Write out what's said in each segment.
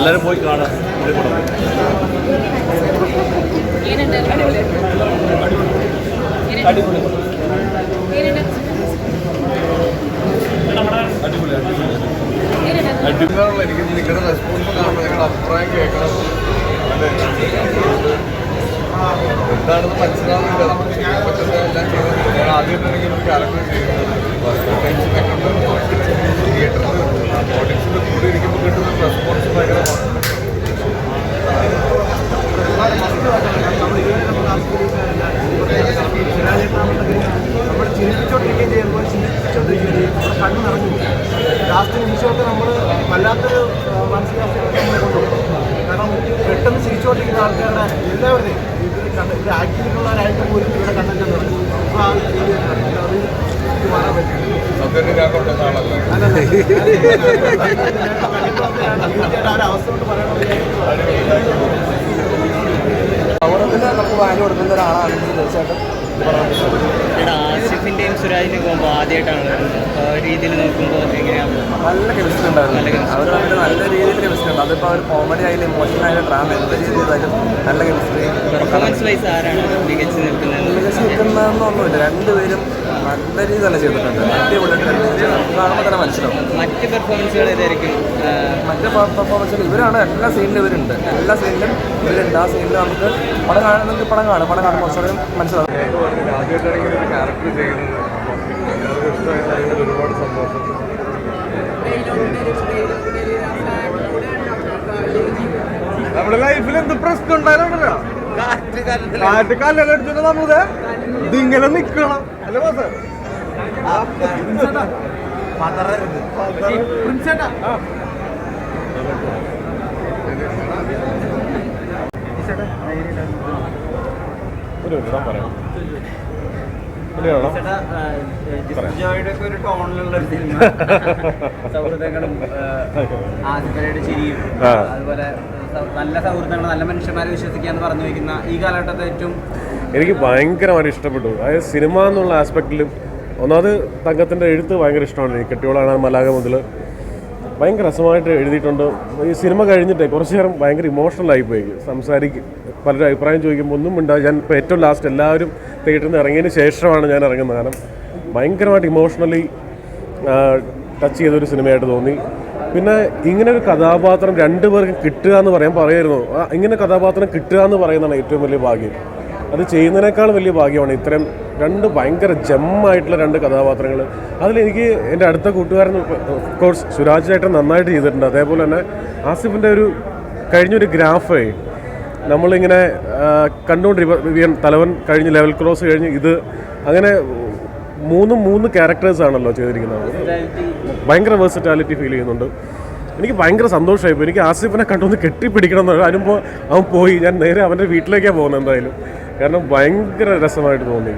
എല്ലാവരും പോയി കാണാം. അടിപൊളിയാണല്ലോ എനിക്ക് റെസ്പോൺസ് അഭിപ്രായം കേൾക്കണം എന്താണെന്ന് മനസ്സിലാവുന്നില്ല നമുക്ക് ചെയ്യാൻ പറ്റുന്ന എല്ലാം ചെയ്യുന്നത് ആദ്യം ആദ്യമായിട്ടാണെങ്കിൽ ഒരു ക്യാരക്ടർ തിയേറ്ററിൽ ഓഡിയൻസിന്റെ കൂടെ ഇരിക്കുമ്പോൾ കിട്ടുന്ന റെസ്പോൺസ് ഭയങ്കര നമ്മൾ ചിന്തിച്ചുകൊണ്ടിരിക്കുകയും ചെയ്യുമ്പോൾ ചിന്തിച്ചുകൊണ്ടിരിക്കുകയും നമ്മുടെ കണ്ണ് നിറഞ്ഞു ലാസ്റ്റ് നിമിഷമൊക്കെ നമ്മൾ വല്ലാത്തൊരു ആ, മാനസികാവസ്ഥയിലേക്ക് നമ്മളെ കൊണ്ടുപോകും കാരണം പെട്ടെന്ന് ചിരിച്ചുകൊണ്ടിരിക്കുന്ന ആൾക്കാരുടെ എല്ലാവരുടെയും ഇവർ കണ്ട ഇവർ ആക്ടിവിറ്റിയുള്ളവരായിട്ട് പോലും ഇവിടെ കണ്ടന്റ് നിറഞ്ഞു അപ്പോൾ ആ രീതിയിൽ അത് ഇത് മാറാൻ പറ്റും സത്യം ഞാൻ കൊണ്ടുവന്ന ആളല്ലേ നമുക്ക് കൊടുക്കുന്ന ഒരാളാണ് തീർച്ചയായിട്ടും ആസിഫിന്റെയും സുരാജിന്റെയും പോകുമ്പോ ആദ്യമായിട്ടാണ് രീതിയിൽ നോക്കുമ്പോൾ എങ്ങനെയാണ് നല്ല കെമിസ്ട്രി ഉണ്ടായിരുന്നു. അവർ തമ്മിൽ നല്ല രീതിയിൽ കെമിസ്ട്രി ഉണ്ട്. അതിപ്പോൾ അവർ കോമഡി ആയാലും ഇമോഷണൽ ആയാലും ഡ്രാമ എന്ത് ചെയ്താലും നല്ല കെമിസ്ട്രി പെർഫോമൻസ് വൈസ് ആരാണ് മികച്ചു നിൽക്കുന്നത് മികച്ച് നിൽക്കുന്നതെന്നൊന്നുമില്ല രണ്ടുപേരും നല്ല രീതിയിൽ തന്നെ ചെയ്തിട്ടുണ്ട്. അടിപൊളിയായിട്ട് കാണുമ്പോൾ തന്നെ മനസ്സിലാവും. മറ്റ് പെർഫോമൻസുകൾ ഏതായിരിക്കും? മറ്റ് പെർഫോമൻസുകൾ ഇവരാണ് എല്ലാ സീനിലും ഇവരുണ്ട്. എല്ലാ സീനിലും ഇവരുണ്ട്. ആ സീനിൽ നമുക്ക് പടം കാണുന്നെങ്കിൽ പടം കാണും. പടം കാണുമ്പോൾ കുറച്ചുകൂടെ മനസ്സിലാവും. ഒരുപാട് സന്തോഷം നമ്മുടെ ലൈഫിൽ എന്ത് പ്രശ്നം ഉണ്ടായാലും കാറ്റ് എടുത്തിട്ട് നമ്മളത് ഇതിങ്ങനെ നിക്കണം. അല്ലേ ബോസ് ഒരു ഇടാൻ പറയാം. ഒരു ടോണിലുള്ള ഒരു സിനിമ. സൗഹൃദങ്ങളും ആസിഫലയുടെ ചിരിയും അതുപോലെ നല്ല സൗഹൃദങ്ങൾ നല്ല മനുഷ്യന്മാരെ വിശ്വസിക്കാന്ന് പറഞ്ഞു വെക്കുന്ന ഈ കാലഘട്ടത്തെ ഏറ്റവും എനിക്ക് ഭയങ്കരമായിട്ട് ഇഷ്ടപ്പെട്ടു. അതായത് സിനിമ എന്നുള്ള ആസ്പെക്റ്റിലും ഒന്നാമത് തങ്കത്തിന്റെ എഴുത്ത് ഭയങ്കര ഇഷ്ടമാണ്. എനിക്ക് കെട്ടിയോളാണ് മലാഗ മുതൽ ഭയങ്കര രസമായിട്ട് എഴുതിയിട്ടുണ്ട്. ഈ സിനിമ കഴിഞ്ഞിട്ടേ കുറച്ച് നേരം ഭയങ്കര ഇമോഷണൽ ആയിപ്പോയി സംസാരിക്കും പലരും അഭിപ്രായം ചോദിക്കുമ്പോൾ ഒന്നും ഉണ്ടാവും ഞാൻ ഇപ്പോൾ ഏറ്റവും ലാസ്റ്റ് എല്ലാവരും തിയേറ്ററിൽ നിന്ന് ഇറങ്ങിയതിന് ശേഷമാണ് ഞാൻ ഇറങ്ങുന്നത്. കാരണം ഭയങ്കരമായിട്ട് ഇമോഷണലി ടച്ച് ചെയ്തൊരു സിനിമയായിട്ട് തോന്നി. പിന്നെ ഇങ്ങനെ ഒരു കഥാപാത്രം രണ്ടു പേർക്കും കിട്ടുക എന്ന് പറയാൻ പറയായിരുന്നു. ഇങ്ങനെ കഥാപാത്രം കിട്ടുക എന്ന് പറയുന്നതാണ് ഏറ്റവും വലിയ ഭാഗ്യം. അത് ചെയ്യുന്നതിനേക്കാൾ വലിയ ഭാഗ്യമാണ്. ഇത്തരം രണ്ട് ഭയങ്കര ജമ്മായിട്ടുള്ള രണ്ട് കഥാപാത്രങ്ങൾ അതിലെനിക്ക് എന്റെ അടുത്ത കൂട്ടുകാരൻ കോഴ്സ് സുരാജ് ചേട്ടൻ നന്നായിട്ട് ചെയ്തിട്ടുണ്ട്. അതേപോലെ തന്നെ ആസിഫിന്റെ ഒരു കഴിഞ്ഞൊരു ഗ്രാഫേ നമ്മളിങ്ങനെ കണ്ടുകൊണ്ടിരിക്കും തലവൻ കഴിഞ്ഞ് ലെവൽ ക്രോസ് കഴിഞ്ഞ് ഇത് അങ്ങനെ മൂന്ന് മൂന്ന് ക്യാരക്ടേഴ്സ് ആണല്ലോ ചെയ്തിരിക്കുന്നത്. ഭയങ്കര വേഴ്സിറ്റാലിറ്റി ഫീൽ ചെയ്യുന്നുണ്ട്. എനിക്ക് ഭയങ്കര സന്തോഷമായി ഇപ്പോൾ എനിക്ക് ആസിഫിനെ കണ്ടൊന്ന് കെട്ടിപ്പിടിക്കണം എന്നുള്ളത് അതിനുമ്പോൾ അവൻ പോയി. ഞാൻ നേരെ അവന്റെ വീട്ടിലേക്കാണ് പോകുന്നത് എന്തായാലും. കാരണം ഭയങ്കര രസമായിട്ട് തോന്നി.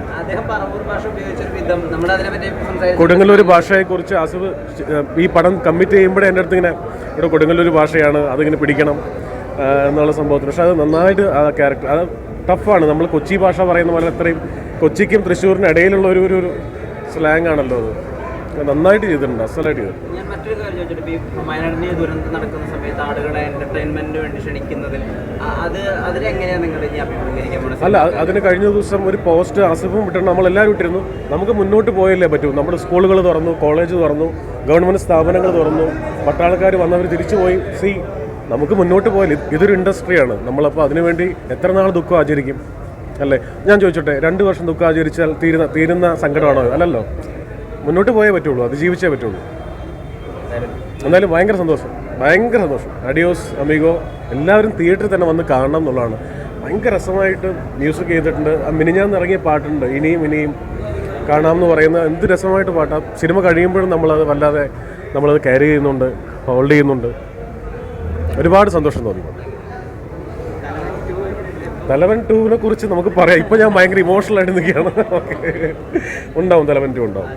കൊടുങ്ങല്ലൂർ ഭാഷയെക്കുറിച്ച് ആസിഫ് ഏഹ്, ഈ പടം കമ്മിറ്റ് ചെയ്യുമ്പോഴേ എന്റെ അടുത്ത് ഇങ്ങനെ ഇവിടെ കൊടുങ്ങല്ലൂർ ഭാഷയാണ് അതിങ്ങനെ പിടിക്കണം എന്നുള്ള സംഭവത്തിൽ പക്ഷെ അത് നന്നായിട്ട് ആ ക്യാരക്ടർ അത് ടഫാണ്. നമ്മൾ കൊച്ചി ഭാഷ പറയുന്ന പോലെ അത്രയും കൊച്ചിക്കും തൃശ്ശൂരിനും ഇടയിലുള്ള ഒരു ഒരു സ്ലാങ് ആണല്ലോ അത്. നന്നായിട്ട് ചെയ്തിട്ടുണ്ട് അസലായിട്ട് ചെയ്തിട്ടുണ്ട്. ഞാൻ മറ്റൊരു കാര്യം ചോദിച്ചിട്ട് ഈ ദുരന്തം നടക്കുന്ന സമയത്ത് ആളുകളെ എന്റർടൈൻമെന്റിന് വേണ്ടി ക്ഷണിക്കുന്നതിൽ അത് അതിലെങ്ങനെയാണ് നിങ്ങൾ ഇനി അഭിമുഖീകരിക്കാൻ പോകുന്നത്? അല്ല അത് അതിന് കഴിഞ്ഞ ദിവസം ഒരു പോസ്റ്റ് ആസിഫും ഇട്ടിട്ട് നമ്മളെല്ലാവരും ഇട്ടിരുന്നു. നമുക്ക് മുന്നോട്ട് പോയല്ലേ പറ്റൂ. നമ്മുടെ സ്കൂളുകൾ തുറന്നു കോളേജ് തുറന്നു ഗവൺമെന്റ് സ്ഥാപനങ്ങൾ തുറന്നു പട്ടാളക്കാർ വന്നവർ തിരിച്ചു പോയി. സി നമുക്ക് മുന്നോട്ട് പോയാൽ ഇതൊരു ഇൻഡസ്ട്രിയാണ് നമ്മളപ്പോൾ അതിനുവേണ്ടി എത്ര നാൾ ദുഃഖം ആചരിക്കും? അല്ലേ? ഞാൻ ചോദിച്ചോട്ടെ രണ്ട് വർഷം ദുഃഖം ആചരിച്ചാൽ തീരുന്ന തീരുന്ന സങ്കടമാണോ? അല്ലല്ലോ. മുന്നോട്ട് പോയേ പറ്റുള്ളൂ അത് ജീവിച്ചേ പറ്റുള്ളൂ. എന്നാലും ഭയങ്കര സന്തോഷം ഭയങ്കര സന്തോഷം. അഡിയോസ് അമിഗോ എല്ലാവരും തിയേറ്ററിൽ തന്നെ വന്ന് കാണണം എന്നുള്ളതാണ്. ഭയങ്കര രസമായിട്ട് മ്യൂസിക് ചെയ്തിട്ടുണ്ട്. ആ മിനിഞ്ഞാന്ന് ഇറങ്ങിയ പാട്ടുണ്ട്. ഇനിയും ഇനിയും കാണാം എന്ന് പറയുന്ന എന്ത് രസമായിട്ട് പാട്ടാ. സിനിമ കഴിയുമ്പോഴും നമ്മളത് വല്ലാതെ നമ്മളത് ക്യാരി ചെയ്യുന്നുണ്ട് ഹോൾഡ് ചെയ്യുന്നുണ്ട്. ഒരുപാട് സന്തോഷം തോന്നി. തലവൻ ടൂവിനെ കുറിച്ച് നമുക്ക് പറയാം. ഇപ്പൊ ഞാൻ ഭയങ്കര ഇമോഷണൽ ആയിട്ട് നിൽക്കുകയാണ്. ഉണ്ടാവും തലവൻ ടു ഉണ്ടാവും.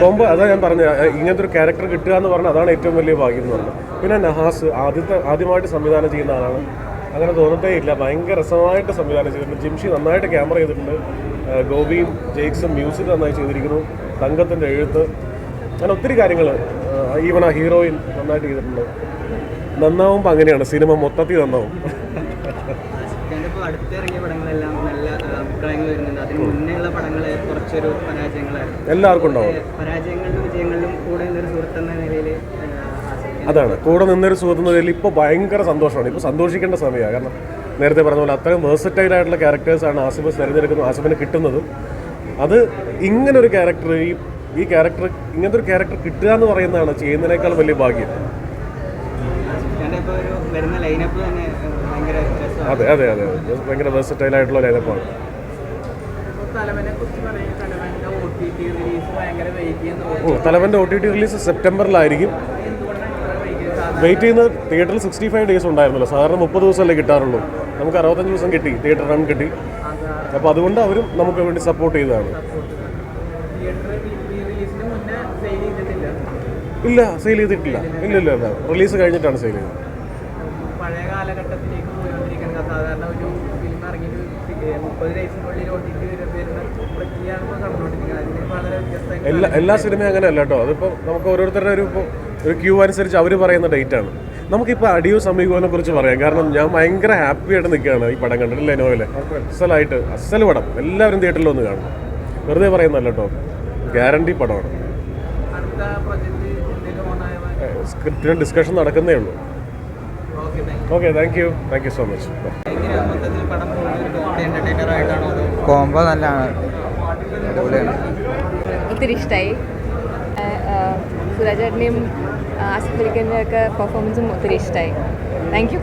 കോംബോ അതാ ഞാൻ പറഞ്ഞ ഇങ്ങനത്തെ ഒരു ക്യാരക്ടർ കിട്ടുക എന്ന് പറഞ്ഞാൽ അതാണ് ഏറ്റവും വലിയ ഭാഗ്യം എന്ന് പറഞ്ഞത്. പിന്നെ നഹാസ് ആദ്യത്തെ ആദ്യമായിട്ട് സംവിധാനം ചെയ്യുന്ന ആളാണ്. അങ്ങനെ തോന്നത്തേ ഇല്ല. ഭയങ്കര രസമായിട്ട് സംവിധാനം ചെയ്തിട്ടുണ്ട്. ജിംഷി നന്നായിട്ട് ക്യാമറ ചെയ്തിട്ടുണ്ട്. ഗോപിയും ജെയ്ക്സും മ്യൂസിക് നന്നായി ചെയ്തിരിക്കുന്നു. തങ്കത്തിന്റെ എഴുത്ത്. അങ്ങനെ ഒത്തിരി കാര്യങ്ങൾ ഈവൻ ആ ഹീറോയിൻ നന്നായിട്ട് ചെയ്തിട്ടുണ്ട്. നന്നാവുമ്പോൾ അങ്ങനെയാണ് സിനിമ മൊത്തത്തിൽ നന്നാവും. എല്ലാവർക്കും ഉണ്ടാവും. അതാണ്. കൂടെ നിന്നൊരു സുഹൃത്ത് നിലയിൽ ഇപ്പോൾ ഭയങ്കര സന്തോഷമാണ്. ഇപ്പോൾ സന്തോഷിക്കേണ്ട സമയമാണ്. കാരണം നേരത്തെ പറഞ്ഞ പോലെ അത്രയും വേഴ്സറ്റൈൽ ആയിട്ടുള്ള ക്യാരക്ടേഴ്സാണ് ആസിഫ് തിരഞ്ഞെടുക്കുന്നത് ആസിഫിന് കിട്ടുന്നത്. അത് ഇങ്ങനൊരു ക്യാരക്ടർ ഈ ഈ ക്യാരക്ടർ ഇങ്ങനത്തെ ഒരു ക്യാരക്ടർ കിട്ടുക എന്ന് പറയുന്നതാണ് ചെയ്യുന്നതിനേക്കാൾ വലിയ ഭാഗ്യം. അതെ അതെ അതെ അതെ. ഭയങ്കര വേഴ്സറ്റൈൽ ആയിട്ടുള്ള ലൈനപ്പാണ് തലവന്റെ ഒ ടി ടി റിലീസ് സെപ്റ്റംബറിലായിരിക്കും. വെയിറ്റ് ചെയ്യുന്ന തിയേറ്ററിൽ സിക്സ്റ്റി ഫൈവ് ഡേയ്സ് ഉണ്ടായിരുന്നല്ലോ. സാധാരണ മുപ്പത് ദിവസമല്ലേ കിട്ടാറുള്ളൂ. നമുക്ക് അറുപത്തഞ്ച് ദിവസം കിട്ടി തിയേറ്റർ റൺ കിട്ടി. അപ്പോൾ അതുകൊണ്ട് അവരും നമുക്ക് വേണ്ടി സപ്പോർട്ട് ചെയ്തതാണ് റിലീസിന് മുന്നേ സെയിൽ ചെയ്തിട്ടില്ല ഇല്ല സെയിൽ ചെയ്തിട്ടില്ല. ഇല്ല ഇല്ല ഇല്ല. റിലീസ് കഴിഞ്ഞിട്ടാണ് സെയിൽ ചെയ്തത്. പഴയ കാലഘട്ടത്തിലേക്ക് സാധാരണ ഒരു ഫിലിം ഇറങ്ങിയിട്ട് മുപ്പത് വരുന്ന പ്രക്രിയയാണ് എല്ലാ എല്ലാ സിനിമയും അങ്ങനെയല്ല കേട്ടോ. അതിപ്പോൾ നമുക്ക് ഓരോരുത്തരുടെ ഒരു ഇപ്പോൾ ഒരു ക്യൂ അനുസരിച്ച് അവർ പറയുന്ന ഡേറ്റ് ആണ്. നമുക്കിപ്പോൾ അടിയോ സമീപനെ കുറിച്ച് പറയാം. കാരണം ഞാൻ ഭയങ്കര ഹാപ്പി ആയിട്ട് നിൽക്കുകയാണ് ഈ പടം കണ്ടിട്ടില്ല നോവലെ അസലായിട്ട് അസൽ പടം. എല്ലാവരും തിയേറ്ററിൽ ഒന്ന് കാണണം വെറുതെ പറയുന്നല്ല കേട്ടോ. ഗ്യാരണ്ടി പടമാണ്. സ്ക്രിപ്റ്റിന് ഡിസ്കഷൻ നടക്കുന്നേ ഉള്ളൂ. Okay thank you thank you so much combo നല്ലതാണ്. ഒത്തിരി ഇഷ്ടമായി സുരാജേട്ടനെയും ആസിഫ് അലിഖാന്റെ ഒക്കെ പെർഫോമൻസും ഒത്തിരി ഇഷ്ടമായി താങ്ക് യു